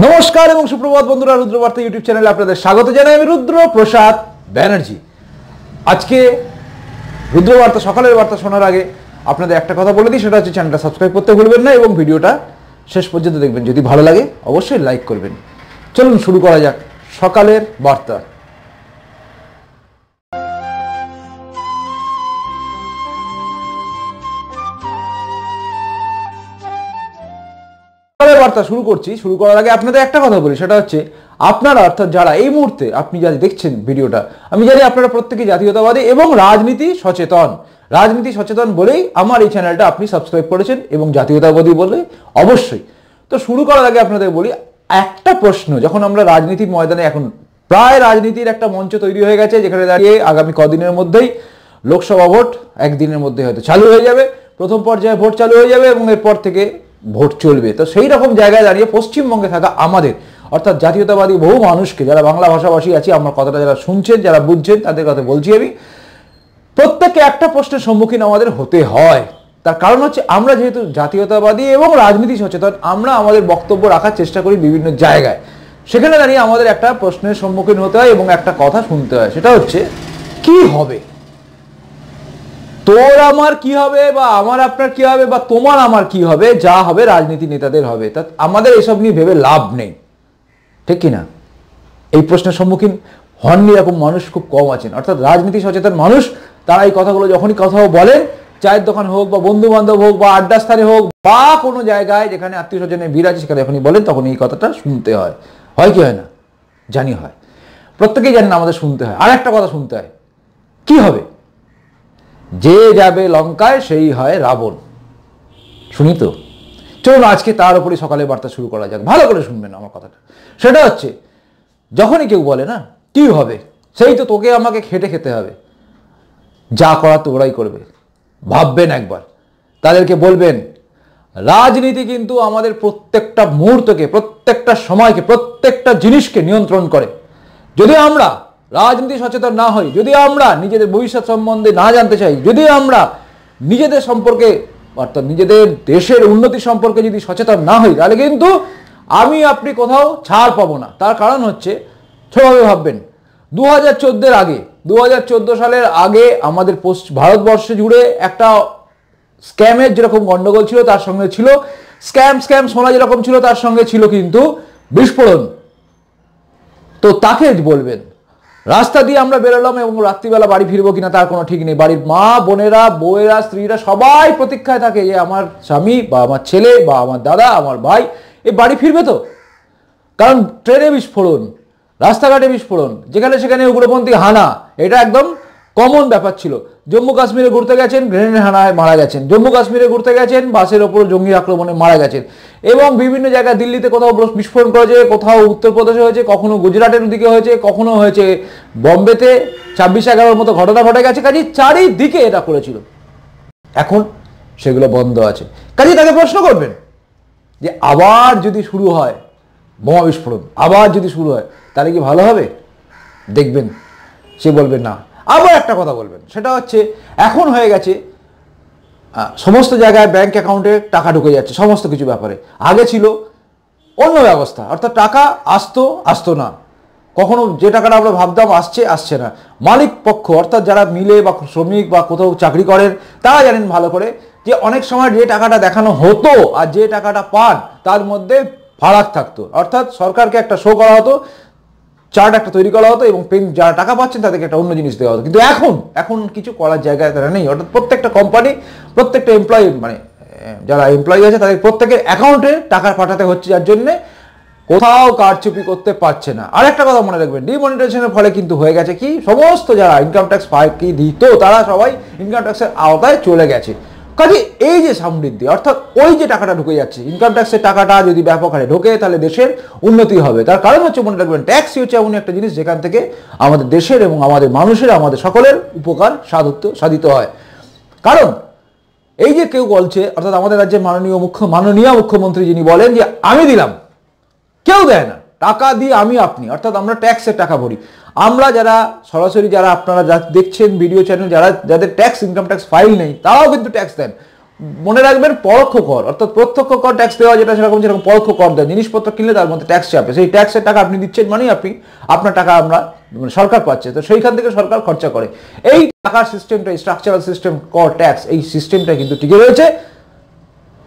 নমস্কার এবং সুপ্রভাত বন্ধুরা, রুদ্রবার্তা ইউটিউব চ্যানেলে আপনাদের স্বাগত জানাই আমি রুদ্র প্রসাদ ব্যানার্জি। আজকে রুদ্রবার্তা, সকালের বার্তা শোনার আগে আপনাদের একটা কথা বলে দিই, সেটা হচ্ছে চ্যানেলটা সাবস্ক্রাইব করতে ভুলবেন না এবং ভিডিওটা শেষ পর্যন্ত দেখবেন। যদি ভালো লাগে, অবশ্যই লাইক করবেন। চলুন শুরু করা যাক সকালের বার্তা। বার্তা শুরু করছি, শুরু করার আগে আপনাদের একটা কথা বলি, সেটা হচ্ছে আপনারা, অর্থাৎ যারা এই মুহূর্তে আপনি যারা দেখছেন ভিডিওটা, আমি জানি আপনারা প্রত্যেকে জাতীয়তাবাদী এবং রাজনীতি সচেতন। রাজনীতি সচেতন বলেই আমার এই চ্যানেলটা আপনি সাবস্ক্রাইব করেছেন এবং জাতীয়তাবাদী বলে অবশ্যই। তো শুরু করার আগে আপনাদের বলি, একটা প্রশ্ন, যখন আমরা রাজনীতির ময়দানে এখন প্রায় রাজনীতির একটা মঞ্চ তৈরি হয়ে গেছে, যেখানে দাঁড়িয়ে আগামী কদিনের মধ্যেই লোকসভা ভোট একদিনের মধ্যে হয়তো চালু হয়ে যাবে, প্রথম পর্যায়ে ভোট চালু হয়ে যাবে এবং এরপর থেকে ভোট চলবে। তো সেই রকম জায়গায় দাঁড়িয়ে পশ্চিমবঙ্গে থাকা আমাদের, অর্থাৎ জাতীয়তাবাদী বহু মানুষকে, যারা বাংলা ভাষাভাষী আছে, আমার কথাটা যারা শুনছেন, যারা বুঝছেন, তাদের কথা বলছি আমি, প্রত্যেককে একটা প্রশ্নের সম্মুখীন আমাদের হতে হয়। তার কারণ হচ্ছে আমরা যেহেতু জাতীয়তাবাদী এবং রাজনীতি সচেতন, আমরা আমাদের বক্তব্য রাখার চেষ্টা করি বিভিন্ন জায়গায়। সেখানে দাঁড়িয়ে আমাদের একটা প্রশ্নের সম্মুখীন হতে হয় এবং একটা কথা শুনতে হয়। সেটা হচ্ছে, কি হবে? তোর আমার কি হবে, বা আমার আপনার কি হবে, বা তোমার আমার কি হবে, যা হবে রাজনীতি নেতাদের হবে, তা আমাদের এসব নিয়ে ভেবে লাভ নেই। ঠিক কি না এই প্রশ্নের সম্মুখীন হননি এরকম মানুষ খুব কম আছেন। অর্থাৎ রাজনীতি সচেতন মানুষ, তারা এই কথাগুলো যখনই কথাও বলেন, চায়ের দোকান হোক, বা বন্ধু বান্ধব হোক, বা আড্ডা স্থানে হোক, বা কোনো জায়গায় যেখানে আত্মীয় স্বজনের ভিড় আছে, সেখানে যখনই বলেন, তখন এই কথাটা শুনতে হয়। হয় কি হয় না? জানি হয়। প্রত্যেকেই জানেন আমাদের শুনতে হয়। আর একটা কথা শুনতে হয়। কি হবে? যে যাবে লঙ্কায় সেই হয় রাবণ। শুনি তো? চলুন, আজকে তার উপরে সকালে বার্তা শুরু করা যাক। ভালো করে শুনবেন আমার কথাটা। সেটা হচ্ছে, যখনই কেউ বলে, না, কি হবে? সেই তো তোকে আমাকে খেটে খেতে হবে। যা করা তো ওরাই করবে। ভাববেন একবার। তাদেরকে বলবেন, রাজনীতি কিন্তু আমাদের প্রত্যেকটা মুহূর্তকে, প্রত্যেকটা সময়কে, প্রত্যেকটা জিনিসকে নিয়ন্ত্রণ করে। যদি আমরা রাজনীতি সচেতন না হই, যদি আমরা নিজেদের ভবিষ্যৎ সম্বন্ধে না জানতে চাই, যদি আমরা নিজেদের সম্পর্কে, অর্থাৎ নিজেদের দেশের উন্নতি সম্পর্কে যদি সচেতন না হই, তাহলে কিন্তু আমি আপনি কোথাও ছাড় পাবো না। তার কারণ হচ্ছে, ছোটভাবে ভাববেন দু হাজার চোদ্দের আগে দু হাজার চোদ্দ সালের আগে আমাদের পশ্চিম ভারতবর্ষ জুড়ে একটা স্ক্যামের যেরকম গন্ডগোল ছিল, তার সঙ্গে ছিল, স্ক্যাম স্ক্যাম সোনা যেরকম ছিল, তার সঙ্গে ছিল কিন্তু বিস্ফোরণ। তো তাকে বলবেন রাস্তা দিয়ে আমরা বেরোলাম এবং রাত্রিবেলা বাড়ি ফিরবো কিনা তার কোনো ঠিক নেই। বাড়ির মা, বোনেরা, বউয়েরা, স্ত্রীরা সবাই প্রতীক্ষায় থাকে যে আমার স্বামী বা আমার ছেলে বা আমার দাদা, আমার ভাই, এ বাড়ি ফিরবে তো? কারণ ট্রেনে বিস্ফোরণ, রাস্তাঘাটে বিস্ফোরণ, যেখানে সেখানে উগ্রপন্থী হানা, এটা একদম কমন ব্যাপার ছিল। জম্মু কাশ্মীরে ঘুরতে গেছেন গ্রেনেড হানায় মারা গেছেন। জম্মু কাশ্মীরে ঘুরতে গেছেন, বাসের ওপর জঙ্গি আক্রমণে মারা গেছেন। এবং বিভিন্ন জায়গায় দিল্লিতে কোথাও বিস্ফোরণ করেছে, কোথাও উত্তরপ্রদেশে হয়েছে, কখনো গুজরাটের দিকে হয়েছে, কখনো হয়েছে বম্বেতে। ছাব্বিশ এগারোর মতো ঘটনা ঘটে গেছে। কাজে, চারিদিকে এটা করেছিল। এখন সেগুলো বন্ধ আছে। কাজে, তাকে প্রশ্ন করবেন যে আবার যদি শুরু হয় বোমা বিস্ফোরণ আবার যদি শুরু হয়, তাহলে কি ভালো হবে? দেখবেন, সে বলবে না। আবার একটা কথা বলবেন, সেটা হচ্ছে এখন হয়ে গেছে সমস্ত জায়গায় ব্যাংক অ্যাকাউন্টে টাকা ঢুকে যাচ্ছে, সমস্ত কিছু ব্যাপারে। আগে ছিল অন্য ব্যবস্থা, অর্থাৎ টাকা আসতো আসতো না। কখনো যে টাকাটা আমরা ভাবতাম আসছে আসছে না। মালিক পক্ষ, অর্থাৎ যারা মিলে বা শ্রমিক বা কোথাও চাকরি করেন, তারা জানেন ভালো করে যে অনেক সময় যে টাকাটা দেখানো হতো আর যে টাকাটা পান, তার মধ্যে ফারাক থাকতো। অর্থাৎ সরকারকে একটা শো করা হতো চার্ট একটা তৈরি করা হতো এবং পেন যারা টাকা পাচ্ছেন তাদেরকে একটা অন্য জিনিস দেওয়া হতো। কিন্তু এখন এখন কিছু করার জায়গায় তারা নেই। অর্থাৎ প্রত্যেকটা কোম্পানি প্রত্যেকটা এমপ্লয়ি মানে যারা এমপ্লয়ি আছে তাদের প্রত্যেকের অ্যাকাউন্টে টাকা পাঠাতে হচ্ছে, যার জন্যে কোথাও কারচুপি করতে পারছে না। আর একটা কথা মনে রাখবেন ডিমনিটাইজেশনের ফলে কিন্তু হয়ে গেছে কি, সমস্ত যারা ইনকাম ট্যাক্স ফাঁকি দিত, তারা সবাই ইনকাম ট্যাক্সের আওতায় চলে গেছে। কাজে এই যে সমৃদ্ধি, অর্থাৎ ওই যে টাকাটা ঢুকে যাচ্ছে ইনকাম ট্যাক্সের টাকাটা যদি ব্যাপক হারে ঢোকে, তাহলে দেশের উন্নতি হবে। তার কারণ হচ্ছে, মনে রাখবেন ট্যাক্সই হচ্ছে এমন একটা জিনিস যেখান থেকে আমাদের দেশের এবং আমাদের মানুষের, আমাদের সকলের উপকার সাধিত সাধিত হয়। কারণ, এই যে কেউ বলছে, অর্থাৎ আমাদের রাজ্যের মাননীয় মুখ্য, মাননীয় মুখ্যমন্ত্রী যিনি বলেন যে, আমি দিলাম। কেউ দেয় না। টাকা দিয়ে আমি আপনি, অর্থাৎ আমরা ট্যাক্সের টাকা ভরি। আমরা যারা, সরাসরি যারা আপনারা যা দেখছেন ভিডিও চ্যানেল যারা, যাদের ট্যাক্স ইনকাম ট্যাক্স ফাইল নেই, তারাও কিন্তু ট্যাক্স দেন। মনে রাখবেন, পরোক্ষ কর, অর্থাৎ প্রত্যক্ষ কর ট্যাক্স দেওয়া যেটা সেরকম যেরকম পরোক্ষ কর দেয় জিনিসপত্র কিনলে তার মধ্যে ট্যাক্স চাপে। সেই ট্যাক্সের টাকা আপনি দিচ্ছেন মানেই আপনি, আপনার টাকা আমরা মানে সরকার পাচ্ছে। তো সেইখান থেকে সরকার খরচা করে। এই টাকার সিস্টেমটা স্ট্রাকচারাল সিস্টেম কর ট্যাক্স এই সিস্টেমটা কিন্তু টিকে রয়েছে।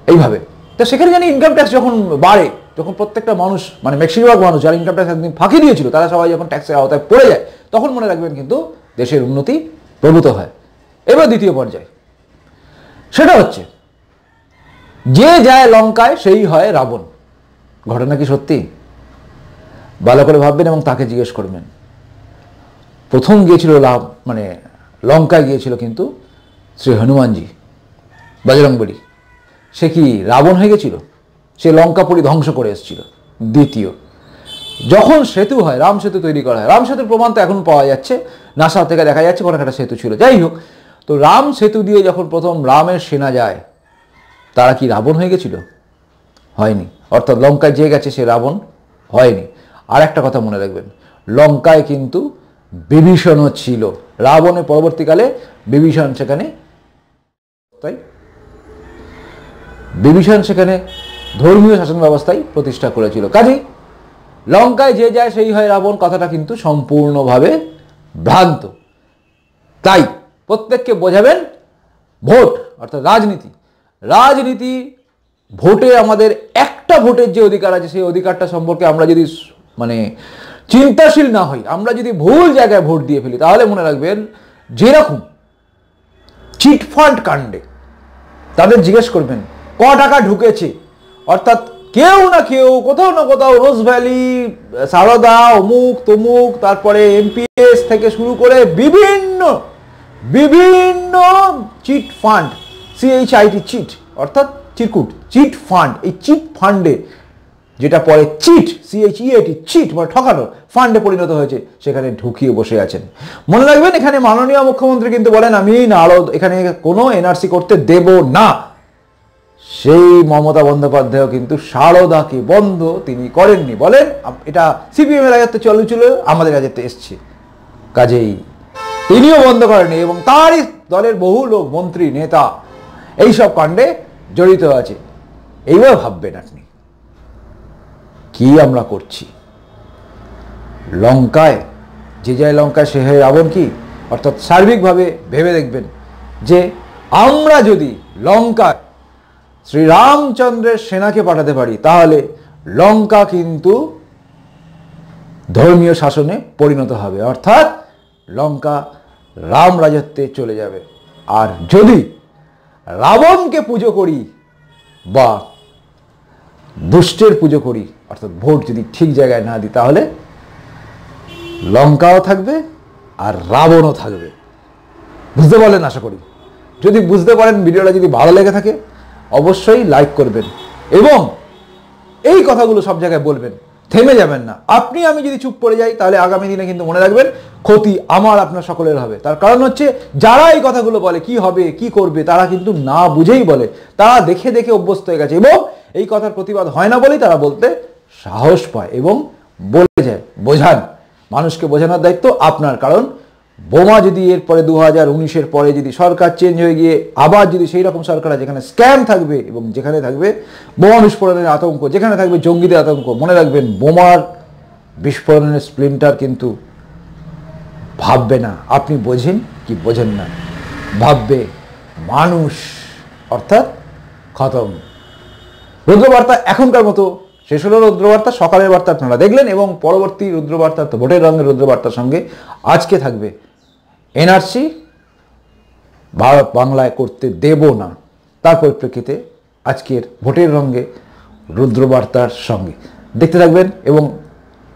এইভাবে। তো সেখানে জানি ইনকাম ট্যাক্স যখন বাড়ে যখন প্রত্যেকটা মানুষ মানে বেশিরভাগ মানুষ যারা ইনকাম ট্যাক্স একদিন ফাঁকি দিয়েছিল, তারা সবাই যখন ট্যাক্সের আওতায় পড়ে যায়, তখন মনে রাখবেন কিন্তু দেশের উন্নতি প্রভূত হয়। এবার দ্বিতীয় পর্যায়ে। সেটা হচ্ছে, যে যায় লঙ্কায়, সেই হয় রাবণ। ঘটনা কি সত্যি? ভালো করে ভাববেন এবং তাকে জিজ্ঞেস করবেন। প্রথম গিয়েছিল লাভ মানে লঙ্কায় গিয়েছিল কিন্তু শ্রী হনুমানজি, বজরংবলী। সে কি রাবণ হয়ে গেছিল? সে লঙ্কাপুরি ধ্বংস করে এসেছিল, দ্বিতীয়। যখন সেতু হয়, রাম সেতু তৈরি করা হয়। রাম সেতুর প্রমাণ তো এখন পাওয়া যাচ্ছে। নাসা থেকে দেখা যাচ্ছে কোনো একটা সেতু ছিল। যাই হোক, তো রাম সেতু দিয়ে যখন প্রথম রামের সেনা যায়, তারা কি রাবণ হয়ে গেছিল? হয়নি। অর্থাৎ লঙ্কায় যে গেছে সে রাবণ হয়নি। আর একটা কথা মনে রাখবেন, লঙ্কায় কিন্তু বিভীষণও ছিল। রাবণের পরবর্তীকালে বিভীষণ সেখানে, তাই? বিভীষণ সেখানে ধর্মীয় শাসন ব্যবস্থাই প্রতিষ্ঠা করেছিল। কাজেই লঙ্কায় যে যায় সেই হয় রাবণ, কথাটা কিন্তু সম্পূর্ণভাবে ভ্রান্ত। তাই প্রত্যেককে বোঝাবেন ভোট, অর্থাৎ রাজনীতি। রাজনীতি ভোটে আমাদের একটা ভোটের যে অধিকার আছে, সেই অধিকারটা সম্পর্কে আমরা যদি মানে চিন্তাশীল না হই, আমরা যদি ভুল জায়গায় ভোট দিয়ে ফেলি, তাহলে মনে রাখবেন যেরকম চিটফান্ড কাণ্ডে, তাদের জিজ্ঞেস করবেন, ক টাকা ঢুকেছে? অর্থাৎ কেউ না কেউ, কোথাও না কোথাও রোজ ভ্যালি, সারদা, অমুক, তমুক, তারপরে এমপিএস থেকে শুরু করে বিভিন্ন বিভিন্ন cheat fund C H I T chit, অর্থাৎ চিরকুট চিট ফান্ড, এই চিট ফান্ডে যেটা পরে চিট সিএইচইএটি চিট মানে ঠকানো, ফান্ডে পরিণত হয়েছে, সেখানে ঢুকিয়ে বসে আছেন। মনে রাখবেন, এখানে মাননীয় মুখ্যমন্ত্রী কিন্তু বলেন, আমি নারদ, এখানে কোনো এনআরসি করতে দেব না। সেই মমতা বন্দ্যোপাধ্যায় কিন্তু সারদাকে বন্ধ তিনি করেননি। বলেন এটা সিপিএম এর রাজত্বে চলু ছিল আমাদের রাজত্বে এসছে। কাজেই তিনিও বন্ধ করেননি এবং তারই দলের বহু লোক, মন্ত্রী, নেতা এইসব কাণ্ডে জড়িত আছে। এইবার ভাববেন আপনি, কি আমরা করছি? লঙ্কায়, যে যায় লঙ্কায় সে হয়ে রাবণ কি? অর্থাৎ সার্বিকভাবে ভেবে দেখবেন যে আমরা যদি লঙ্কায় শ্রীরামচন্দ্রের সেনাকে পাঠাতে পারি, তাহলে লঙ্কা কিন্তু ধর্মীয় শাসনে পরিণত হবে। অর্থাৎ লঙ্কা রাম রাজত্বে চলে যাবে। আর যদি রাবণকে পুজো করি বা দুষ্টের পুজো করি, অর্থাৎ ভোট যদি ঠিক জায়গায় না দিই, তাহলে লঙ্কাও থাকবে আর রাবণও থাকবে। বুঝতে পারলেন আশা করি? যদি বুঝতে পারেন, ভিডিওটা যদি ভালো লেগে থাকে অবশ্যই লাইক করবেন এবং এই কথাগুলো সব জায়গায় বলবেন, থেমে যাবেন না। আপনি, আমি যদি চুপ করে যাই, তাহলে আগামী দিনে কিন্তু মনে রাখবেন ক্ষতি আমার আপনার সকলের হবে। তার কারণ হচ্ছে, যারা এই কথাগুলো বলে, কি হবে, কি করবে, তারা কিন্তু না বুঝেই বলে। তারা দেখে দেখে অভ্যস্ত হয়ে গেছে এবং এই কথার প্রতিবাদ হয় না বলেই তারা বলতে সাহস পায় এবং বলে যায়, বোঝান। মানুষকে বোঝানোর দায়িত্ব আপনার, কারণ বোমা যদি এরপরে দু হাজার উনিশের পরে যদি সরকার চেঞ্জ হয়ে গিয়ে আবার যদি সেই রকম সরকার যেখানে স্ক্যাম থাকবে এবং যেখানে থাকবে বোমা বিস্ফোরণের আতঙ্ক, যেখানে থাকবে জঙ্গিদের আতঙ্ক, মনে রাখবেন বোমার বিস্ফোরণের স্প্লিন্টার কিন্তু ভাববে না। আপনি বোঝেন কি বোঝেন না? ভাববে মানুষ। অর্থাৎ খতম। রুদ্রবার্তা এখনকার মতো শেষ হলো রুদ্রবার্তা, সকালের বার্তা আপনারা দেখলেন এবং পরবর্তী রুদ্রবার্তা, তো ভোটের রঙের রুদ্রবার্তার সঙ্গে আজকে থাকবে এনআরসি ভারত বাংলায় করতে দেব না। তার পরিপ্রেক্ষিতে আজকের ভোটের রঙে রুদ্রবার্তার সঙ্গে। দেখতে থাকবেন এবং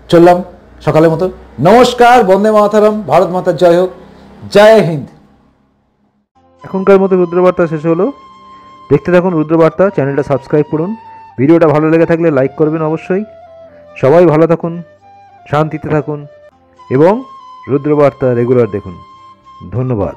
চললাম সকালের মতো নমস্কার, বন্দে মাতারাম। ভারত মাতার জয় হোক। জয় হিন্দ। এখনকার মতো রুদ্রবার্তা শেষ হলো। দেখতে থাকুন রুদ্রবার্তা, চ্যানেলটা সাবস্ক্রাইব করুন। ভিডিওটা ভালো লেগে থাকলে লাইক করবেন অবশ্যই। সবাই ভালো থাকুন, শান্তিতে থাকুন এবং রুদ্রবার্তা রেগুলার দেখুন। ধন্যবাদ